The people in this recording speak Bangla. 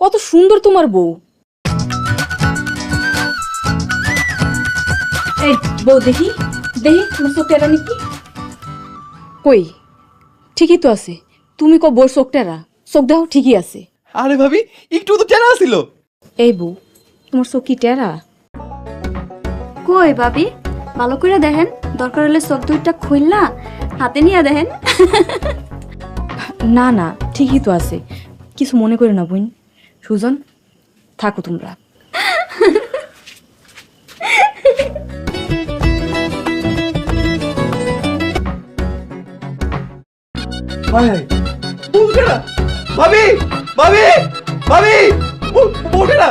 কত সুন্দর তোমার বউ। এই বউ দেখি দেখি তোমার চোখটা নাকি? কই? ঠিকই তো আছে। তুমি ক বউর চোখটারা চোখ দেখো ঠিকই আছে। আরে ভাবি একটু তো টেনা ছিল এই বউ তোমার চোখ কি টেরা? কই ভাবি ভালো করে দেখেন দরকার হলে চোখ দুইটা খুললা হাতে নিয়ে দেখেন। না না ঠিকই তো আছে। কিছু মনে করে না বোন। সুজন থাকো তোমরা হায় হায় বউটেরা ভাবি ভাবি ভাবি বউ- বউটেরা